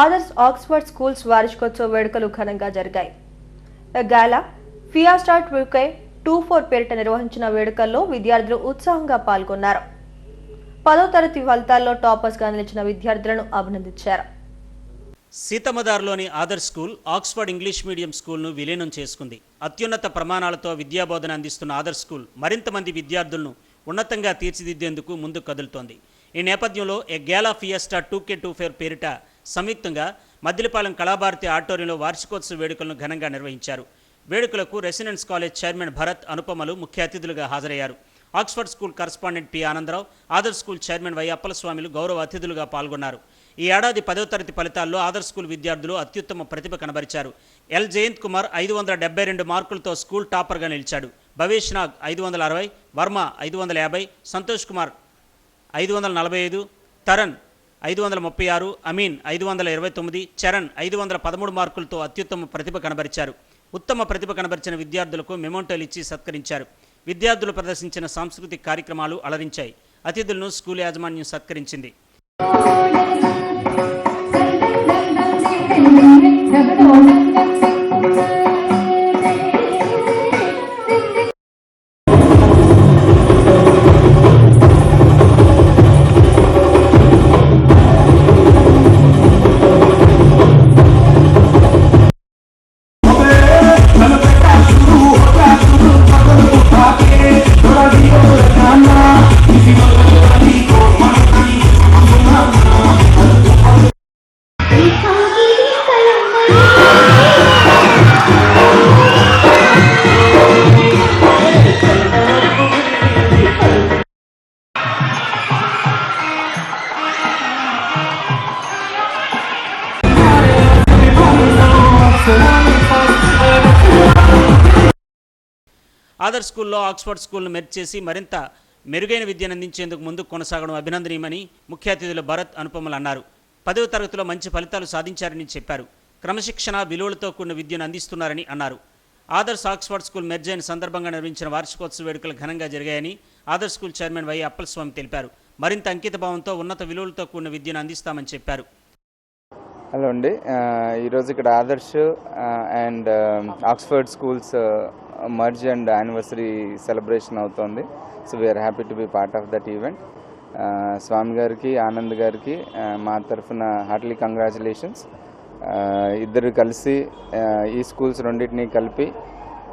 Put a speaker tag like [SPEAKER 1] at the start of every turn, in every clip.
[SPEAKER 1] Adarsh Oxford schools వార్షికోత్సవ వేడుకలు ఘనంగా జరిగాయి. Gala fiesta two K two four పేరిట నిర్వహించిన వేడుకల్లో విద్యార్థులు ఉత్సాహంగా పాల్గొన్నారు. పదో తరగతి ఫలితాల్లో టాపర్స్గా నిలిచిన విద్యార్థులను అభినందించారు.
[SPEAKER 2] సీతమ్మదారులోని Adarsh school Oxford English medium స్కూల్ను విలీనం చేసుకుంది. అత్యున్నత ప్రమాణాలతో విద్యాబోధన అందిస్తున్న ఆదర్శ్ స్కూల్ మరింత మంది విద్యార్థులను ఉన్నతంగా తీర్చిదిద్దేందుకు ముందు కదులుతోంది. ఈ నేపథ్యంలో a gala fiesta two K two four పేరిట సంయుక్తంగా మద్దిలపాలెం కళాభారతి ఆడిటోరియంలో వార్షికోత్సవ వేడుకలను ఘనంగా నిర్వహించారు. వేడుకలకు రెసిడెన్స్ కాలేజ్ చైర్మన్ భరత్ అనుపమలు ముఖ్య అతిథులుగా హాజరయ్యారు. Oxford school correspondent P Anandarao Adarsh school chairman Y అప్పలస్వామిలు గౌరవ అతిథులుగా పాల్గొన్నారు. ఈ ఏడాది పదవ తరగతి ఫలితాల్లో ఆదర్శ్ స్కూల్ విద్యార్థులు అత్యుత్తమ ప్రతిభ కనబరిచారు. ఎల్ జయంత్ కుమార్ ఐదు వందల డెబ్బై రెండు మార్కులతో స్కూల్ టాపర్గా నిలిచాడు. భవేష్ నాగ్ ఐదు వందల అరవై వర్మ ఐదు వందల యాభై సంతోష్ కుమార్ ఐదు వందల నలభై ఐదు తరణ్ ఐదు వందల ముప్పై ఆరు అమీన్ ఐదు వందల ఇరవై తొమ్మిది చరణ్ ఐదు వందల పదమూడు మార్కులతో అత్యుత్తమ ప్రతిభ కనబరిచారు. ఉత్తమ ప్రతిభ కనబరిచిన విద్యార్థులకు మెమోంటోలు ఇచ్చి సత్కరించారు. విద్యార్థులు ప్రదర్శించిన సాంస్కృతిక కార్యక్రమాలు అలరించాయి. అతిథులను స్కూల్ యాజమాన్యం సత్కరించింది. ఆదర్ స్కూల్లో ఆక్స్ఫర్డ్ స్కూల్ను మెర్జ్ చేసి మరింత మెరుగైన విద్యను అందించేందుకు ముందుకు కొనసాగడం అభినందనీయమని ముఖ్య అతిథులు భరత్ అనుపమలు అన్నారు. పదవ తరగతిలో మంచి ఫలితాలు సాధించారని చెప్పారు. క్రమశిక్షణ విలువలతో కూడిన విద్యను అందిస్తున్నారని అన్నారు. ఆదర్శ్ ఆక్స్ఫర్డ్ స్కూల్ మెర్జ్ అయిన సందర్భంగా నిర్వహించిన వార్షికోత్సవ వేడుకలు ఘనంగా జరిగాయని Adarsh school chairman Y Appalaswamy తెలిపారు. మరింత అంకిత భావంతో ఉన్నత విలువలతో కూడిన విద్యను అందిస్తామని చెప్పారు.
[SPEAKER 3] హలో అండి. ఈరోజు ఇక్కడ Adarsh and Oxford schools merge and anniversary celebration అవుతోంది. So we are happy to be part of that event Swamy గారికి ఆనంద్ గారికి uh, మా తరఫున హార్ట్లీ కంగ్రాచులేషన్స్ uh, ఇద్దరు కలిసి uh, ఈ స్కూల్స్ రెండింటినీ కలిపి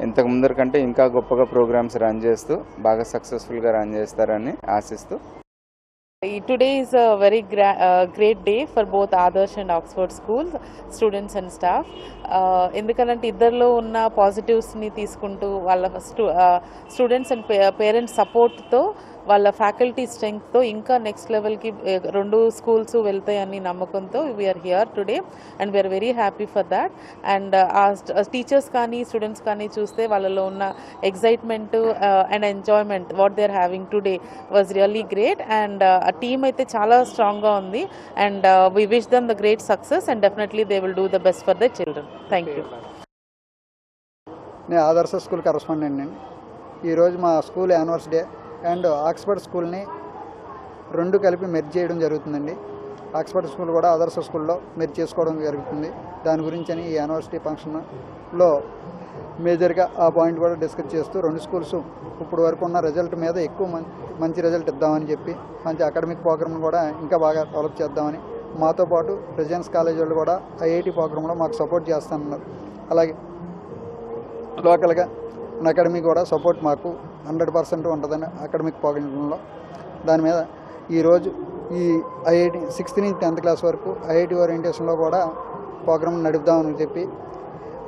[SPEAKER 3] ఇంతకు ముందర కంటే ఇంకా గొప్పగా ప్రోగ్రామ్స్ రన్ చేస్తూ బాగా సక్సెస్ఫుల్గా రన్ చేస్తారని ఆశిస్తూ
[SPEAKER 4] Today is a very great uh, great day for both Adarsh and Oxford schools, students and staff. Uh, ఎందుకంటే ఇద్దరిలో ఉన్న పాజిటివ్స్ని తీసుకుంటూ వాళ్ళ స్టూ స్టూడెంట్స్ అండ్ పేరెంట్స్ సపోర్ట్తో వాళ్ళ ఫ్యాకల్టీ స్ట్రెంగ్త్తో ఇంకా నెక్స్ట్ లెవెల్కి రెండు స్కూల్స్ వెళ్తాయని నమ్మకంతో we are here today and we are very happy for that and uh teachers కానీ స్టూడెంట్స్ కానీ చూస్తే వాళ్ళలో ఉన్న excitement and enjoyment what they are having today was really great and uh team అయితే చాలా స్ట్రాంగ్గా ఉంది. And we wish them the great success and definitely they will do the best for the children thank you
[SPEAKER 5] నేను ఆదర్శ school correspondent అండి ఈరోజు మా school anniversary day and Oxford స్కూల్ని రెండు కలిపి మెర్జ్ చేయడం జరుగుతుందండి. ఆక్స్ఫర్డ్ స్కూల్ కూడా ఆదర్శ స్కూల్లో మీరు చేసుకోవడం జరుగుతుంది. దాని గురించి అని ఈ యానివర్సిటీ ఫంక్షన్లో మేజర్గా ఆ పాయింట్ కూడా డిస్కస్ చేస్తూ రెండు స్కూల్స్ ఇప్పుడు వరకు ఉన్న రిజల్ట్ మీద ఎక్కువ మం- మంచి రిజల్ట్ ఇద్దామని చెప్పి మంచి అకాడమిక్ ప్రోగ్రామ్ను కూడా ఇంకా బాగా డెవలప్ చేద్దామని మాతో పాటు రెసిడెన్స్ కాలేజ్ వాళ్ళు కూడా ఐఐటి ప్రోగ్రాంలో మాకు సపోర్ట్ చేస్తున్నారు. అలాగే లోకల్గా అకాడమీ కూడా సపోర్ట్ మాకు హండ్రెడ్ పర్సెంట్ ఉంటుందని అకాడమిక్ ప్రోగ్రాంలో దాని మీద ఈరోజు ఈ ఐఐటి సిక్స్త్ నుంచి టెన్త్ క్లాస్ వరకు ఐఐటి ఓరియంటేషన్లో కూడా ప్రోగ్రామ్ నడుపుదామని చెప్పి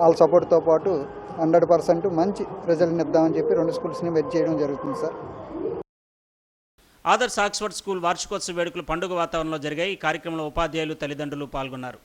[SPEAKER 5] వాళ్ళ సపోర్ట్తో పాటు హండ్రెడ్ పర్సెంట్ మంచి రిజల్ట్ని ఇద్దామని చెప్పి రెండు స్కూల్స్ని వెజ్ చేయడం జరుగుతుంది సార్.
[SPEAKER 2] ఆదర్శ్ ఆక్స్ఫర్డ్ స్కూల్ వార్షికోత్సవ వేడుకలు పండుగ వాతావరణంలో జరిగాయి. ఈ కార్యక్రమంలో ఉపాధ్యాయులు తల్లిదండ్రులు పాల్గొన్నారు.